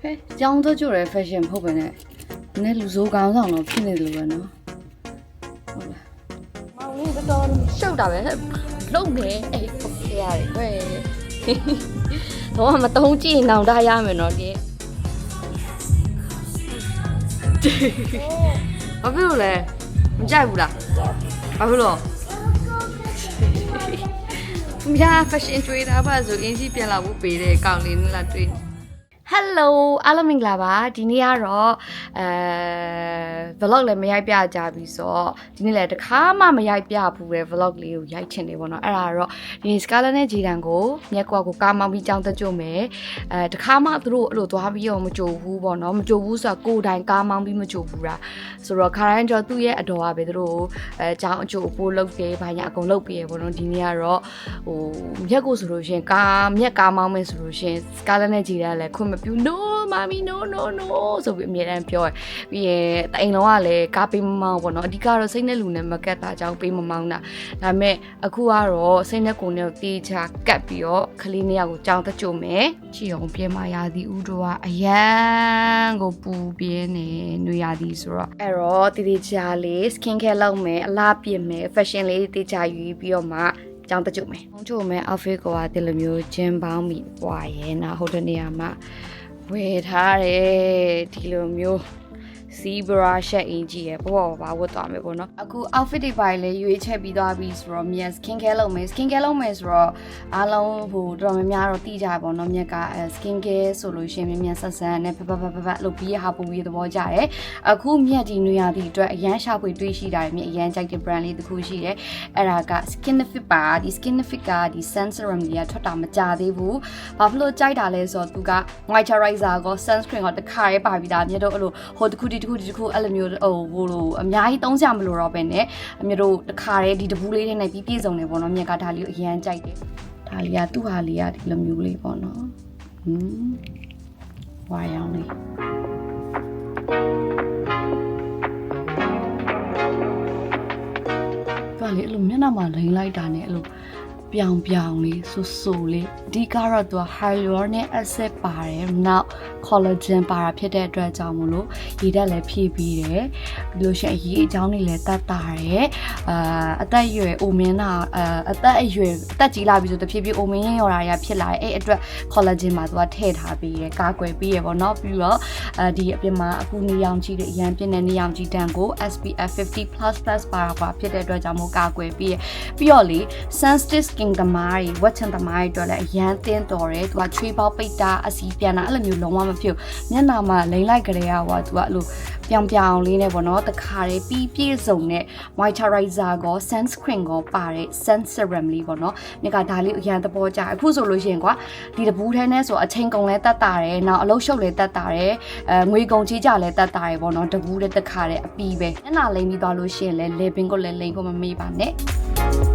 ဟဲ့ကြောင်းတော့ကြရ fashion ဖုတ်ပဲနဲ့နည်းလူစိုးကောင်းဆောင်တော့ဖြစ်နေတယ်လို့ပဲနော်ဟုတ်လားမောင်လေးတော်တော်ရှုပ်တာပဲလုံနေအေးဟုတ်ကဲ့ရတယ်ဟဲ့တော့မတုံးကြည့်နောင်တရမယ်နော်ဒီဘာဖြစ်လို့လဲမကြိုက်ဘူးလားဘာဖြစ်လို့မြာ fashion ကျွေးတာပါဆိုအင်းကြီးပြန်လာဖို့ပေးတယ်ကောင်းလေးနဲ့လာတွေ့ Hello အားလုံးမင်္ဂလာပါဒီနေ့ကတော့အဲ vlog လည်းမရိုက်ပြကြပြီဆိုတော့ဒီနေ့လည်းတခါမှမရိုက်ပြဘူးပဲ vlog လေးကိုရိုက်ချင်တယ်ပေါ့နော်အဲ့ဒါကတော့ဒီ Scarlett နဲ့ Jidan ကိုမြက်ကွာကိုကားမောင်းပြီးကြောင်းတက်ကြုံမယ်အဲတခါမှသူတို့အဲ့လိုသွားပြီးတော့မကြိုဘူးပေါ့နော်မကြိုဘူးဆိုတာကိုယ်တိုင်ကားမောင်းပြီးမကြိုဘူးတာဆိုတော့ခါတိုင်းကျော်သူ့ရဲ့အတော်ကပဲသူတို့အဲကြောင်းအကျိုးအပိုးလုပ်တယ်ဘာညာအကုန်လုပ်ပေးရပေါ့နော်ဒီနေ့ကတော့ဟိုမြက်ကိုဆိုလို့ရှရင်ကားမြက်ကားမောင်းမယ်ဆိုလို့ရှရင် Scarlett နဲ့ Jidan လည်းခွင့်မပြု no မမီ no no no ဆိုပြီးအမြဲတမ်းပြောရပြီးရင်တအိမ်လုံးကလည်းကားပေးမမောင်းပေါ့နော်အဓိကတော့စိတ်နဲ့လူနဲ့မကတ်တာကြောင့်ပေးမမောင်းတာဒါပေမဲ့အခုကတော့စိတ်နဲ့ကိုယ်နဲ့တေးချကတ်ပြီးတော့ခလေးနှစ်ယောက်ကိုကြောင်းတကြုံမယ်ချီအောင်ပြဲမာရာသီဥတို့ကအရန်ကိုပူပြင်းနေနွေရာသီဆိုတော့အဲ့တော့တေးသေးချာလေး skin care လုပ်မယ်အလားပြင်မယ် fashion လေးတေးချယူပြီးတော့မှ ကြောင်းတကြုံမယ်။ကြောင်းမယ် outfit ကဒီလိုမျိုးဂျင်းပေါင်းမိပွားရဲနာဟိုတနေရာမှာဝယ်ထားတယ်ဒီလိုမျိုး စီဘရာရှက်အင်ကြီးရပေါ့ပါဝတ်သွားမယ်ပေါ့နော်အခု outfit တွေပါလေရွေးချက်ပြီးသွားပြီဆိုတော့မြက် skin care လုပ်မယ် skin care လုပ်မယ်ဆိုတော့အားလုံးဟိုတော်တော်များများတော့တိကြပါတော့မြက်က skin care ဆိုလို့ရှိရင်မြက်ဆက်ဆန်းနဲ့ဖဖဖဖဖလုပ်ပြီးရဟာပူပြီးသဘောကျတယ်အခုမြက်ဒီနွေရာသီအတွက်အရန်ရှာဖွေတွေးရှိတာမြက်အရန်ကြိုက်တဲ့ brand လေးတစ်ခုရှိတယ်အဲ့ဒါက Skinfit ပါဒီ Skinfit ကဒီ sun serum ကြီးကထွက်တာမကြသေးဘူးဘာဖြစ်လို့ကြိုက်တာလဲဆိုတော့သူက moisturizer ကော sunscreen ကောတစ်ခါရေးပါပြီးသားမြက်တို့အဲ့လိုဟိုတစ်ခုဒီတစ်ခုဒီတစ်ခုအဲ့လိုမျိုးဟိုဟိုလိုအများကြီးသုံးစရာမလိုတော့ပဲနဲ့အမြက်တို့တစ်ခါရေးဒီတပူးလေးနဲ့ပြီးပြည့်စုံနေပေါ့နော်မြက်ကဒါလေးကိုအရန်ကြိုက်တယ်ဒါလေးကသူ့ဟာလေးကဒီလိုမျိုးလေးပေါ့နော်ဟွန်းဝါရောင်လေးသူကလေအဲ့လိုမျက်နှာမှာလိန်လိုက်တာနဲ့အဲ့လို ပြောင်ပြောင်လေးဆူဆူလေးအဓိကတော့သူက hyaluronic acid ပါတယ်နောက် collagen ပါတာဖြစ်တဲ့အတွက်ကြောင့်မလို့ရည်ဓာတ်လည်းဖြည့်ပြီးတယ်ပြီးလို့ရှိရင်အရည်အကြောင်းတွေလည်းတတ်တာတယ်အာအသက်အရွယ်အိုမင်းတာအာအသက်အရွယ်အသက်ကြီးလာပြီဆိုတဖြည်းဖြည်းအိုမင်းရင်ရော်တာတွေကဖြစ်လာတယ်အဲ့အတွက် collagen မှာသူကထည့်ထားပြီးရယ်ကာကွယ်ပြီးရယ်ပေါ့နော်ပြီးတော့အဲဒီအပြင်မှာအခုနေရောင်ကြီးတွေအရန်ပြင်းတဲ့နေရောင်ကြီးတန်ကို SPF 50 plus plus ပါတာကွာဖြစ်တဲ့အတွက်ကြောင့်မို့ကာကွယ်ပြီးရယ်ပြီးတော့လေ sensitive skin သမားတွေဝက်ချန်သမားတွေအတွက်လည်းအရန်တင်းတော်တယ်သူကချွေးပေါက်ပိတ်တာအစီပြန်တာအဲ့လိုမျိုးလုံးဝမဖြစ်ဘူးမျက်နှာမှာလိမ့်လိုက်ကြတဲ့ကွာသူကအဲ့လိုပြောင်ပြောင်လေးနဲ့ပေါ့နော်တခါတည်းပြီးပြည့်စုံတဲ့ moisturizer ကော sunscreen ကောပါတဲ့ sun serum လေးပေါ့နော်မြက်ကဒါလေးအရန်သဘောကျအခုဆိုလို့ရှိရင်ကွာဒီတပူးထဲနဲ့ဆိုအချိန်ကုန်လဲတတ်တာတယ်နောက်အလုတ်ရှုပ်လဲတတ်တာတယ်အဲငွေကုန်ကြီးကြလဲတတ်တာတယ်ပေါ့နော်တပူးတဲ့တခါတည်းအပီးပဲမျက်နှာလိမ့်ပြီးသွားလို့ရှိရင်လဲလေပင်ကိုလည်းလိမ့်ဖို့မမေ့ပါနဲ့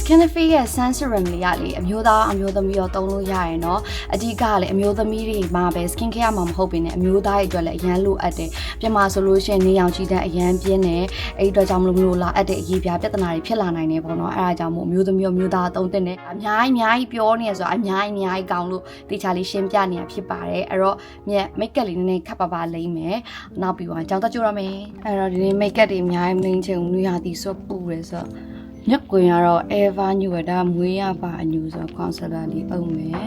skin free ရဲ့ sun serum လေးကလေအမျိုးသားအမျိုးသမီးရောသုံးလို့ရရင်တော့အဓိကလေအမျိုးသမီးတွေမှာပဲ skin care မှာမဟုတ်ပင်နဲ့အမျိုးသားတွေအတွက်လည်းအရန်လိုအပ်တယ်ပြင်မာဆိုလို့ရှိရင်နေရောင်ခြည်တန်းအရန်ပြင်းတယ်အဲ့ဒီအတွက်ကြောင့်မလို့မလို့လာအပ်တဲ့အရေးပြပြဿနာတွေဖြစ်လာနိုင်တယ်ပေါ့နော်အဲ့ဒါကြောင့်မို့အမျိုးသမီးရောအမျိုးသားသုံးတင်တယ်အများကြီးအများကြီးပြောနေရဆိုအများကြီးအများကြီးကောင်းလို့တေချာလေးရှင်းပြနေတာဖြစ်ပါတယ်အဲ့တော့မြက် make up လေးနည်းနည်းခပ်ပါပါလိမ့်မယ်နောက်ပြီးတော့ကြောင်တက်ကြရမယ်အဲ့တော့ဒီနေ့ make up တွေအများကြီးမလိမ့်ချင်ဘူးညရာတီဆိုပူတယ်ဆိုတော့ မြက်ကွင်ကတော့ Ever New ကဒါမွေးရပါအညူဆို concealer လေးအုပ်မယ်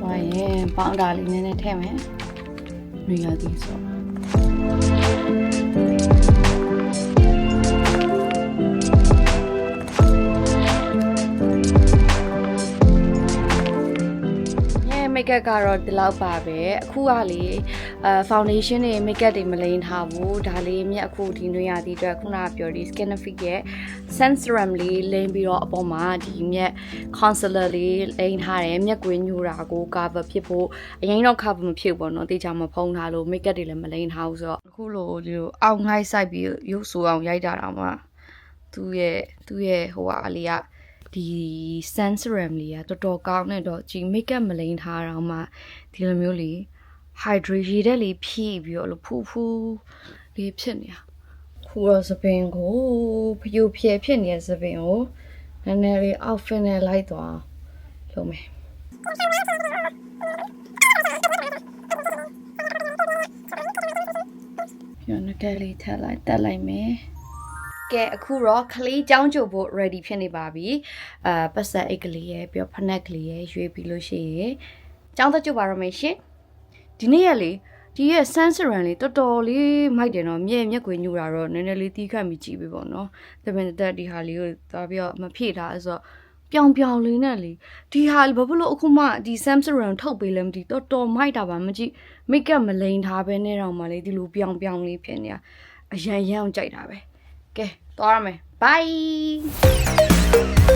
။ဘာရင်ပေါင်းတာလေး makeup ကတော့ဒီလောက်ပါပဲအခုကလေအဲ foundation တွေ makeup တွေမလိမ်ထားဘူးဒါလေးမြက်အခုဒီနွေရာသီအတွက်ခုနကပြောဒီ Skinfit ရဲ့ sun serum လေးလိမ်ပြီးတော့အပေါ်မှာဒီမြက် concealer လေးလိမ်ထားတယ်မြက်ကွင်းညူတာကို cover ဖြစ်ဖို့အရင်တော့ cover မဖြစ်ဘူးပေါ့နော်တေချာမဖုံးထားလို့ makeup တွေလည်းမလိမ်ထားဘူးဆိုတော့အခုလိုဒီလိုအောက်ငိုက်ဆိုင်ပြီးရုပ်ဆိုးအောင်ရိုက်တာတော့မှသူ့ရဲ့သူ့ရဲ့ဟိုဟာလေးက ဒီ sun serum လေးကတော်တော်ကောင်းနေတော့ဒီ makeup မလိမ်ထားတော့မှဒီလိုမျိုးလေး hydrate ရေတဲ့လေးဖြည့်ပြီးတော့အဲ့လိုဖူးဖူးလေးဖြစ်နေတာခုတော့သပင်ကိုဖျို့ဖျဲဖြစ်နေတဲ့သပင်ကိုနည်းနည်းလေး outfit နဲ့လိုက်သွားလုပ်မယ်ပြနကလေးထပ်လိုက်တက်လိုက်မယ် ကဲအခုတော့ခလေးចောင်းကြိုဖို့ ready ဖြစ်နေပါပြီအာပတ်ဆက်အိတ်ကလေးရဲ့ပြီးတော့ဖနက်ကလေးရဲ့ရွေးပြီးလို့ရှိရင်ចောင်းသက်ကြိုပါရမယ်ရှင်ဒီနေ့ရက်လေဒီရဲ့ sensoran လေးတော်တော်လေးမိုက်တယ်နော်မြဲမျက်ကွယ်ညူတာတော့နည်းနည်းလေးတီးခတ်မိကြည့်ပြီပေါ့နော်တပင်တက်ဒီဟာလေးကိုသွားပြီးတော့မဖြည့်ထားဆိုတော့ပြောင်ပြောင်လေးနဲ့လေဒီဟာဘာဖြစ်လို့အခုမှဒီ Samsung ထုတ်ပေးလဲမသိတော်တော်မိုက်တာပါမကြည့် make up မလိန်ထားပဲနဲ့တော့မှလေဒီလိုပြောင်ပြောင်လေးဖြစ်နေတာအရန်ရန်ကြိုက်တာပဲ ကဲသွားရမယ် bye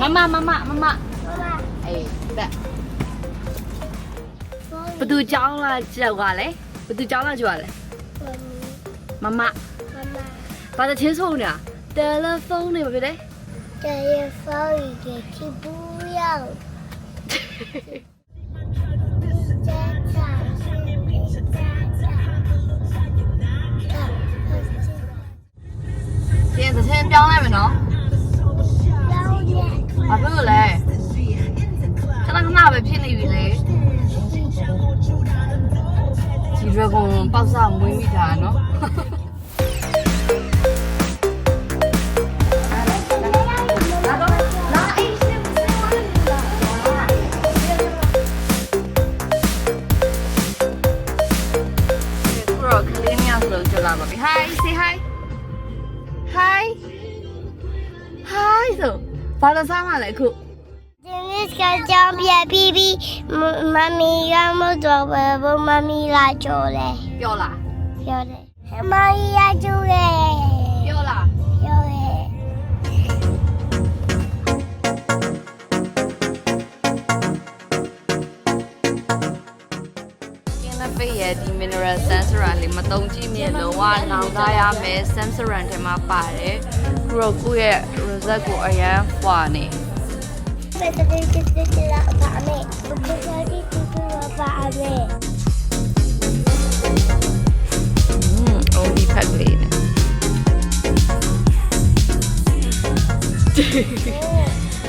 မမမမမမအေးတက်ဘသူကြောင်းလာကြောက်ကလဲဘသူကြောင်းလာကြောက်လဲမမဘာတချင်းဆုံးနေတာတယ်လီဖုန်းနေမဖြစ်တယ် telefoon ke cipu yang ။ပြင်သချင်းပြောင်းလိုက်မယ်နော်။ dragon ပေါက်စမွေးမိတာနော်။ခုတော့ကလေးများဆိုလို့ကြလာပါပြီ။ Hi say hi Hi Hi ဆိုဘာလို့စားမလဲအခု Jenis kacang biar bibi mami kamu tuh baru mami lah jole ပြောလား jole mami lah jole ပြောလား jole ကျင်းတဲ့ပိတ်ရဲ့ဒီ mineral sensoran လေးမတုံးကြည့်မြင်လုံးဝနောင်သားရမယ် sensoran ထဲမှာပါတယ်ခုတော့ကိုယ့်ရဲ့ result ကိုအရန်ဖွာနေ Betul betul betul lah pak Amir betul tadi betul lah pak Amir อื ဖက်လေးနဲ့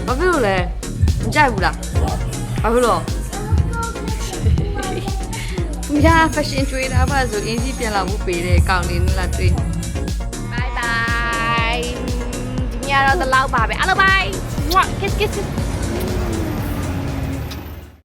ဘာဖြစ်လို့လဲမကြိုက်ဘူးလားဘာဖြစ်လို့သူရ fashion trader ပါဆိုအင်းကြီးပြန်လာဖို့ပေးတဲ့ကောင်လေးနဲ့လာတွေ့ bye bye ဒီညတော့တလောက်ပါပဲအားလုံး bye kiss kiss kiss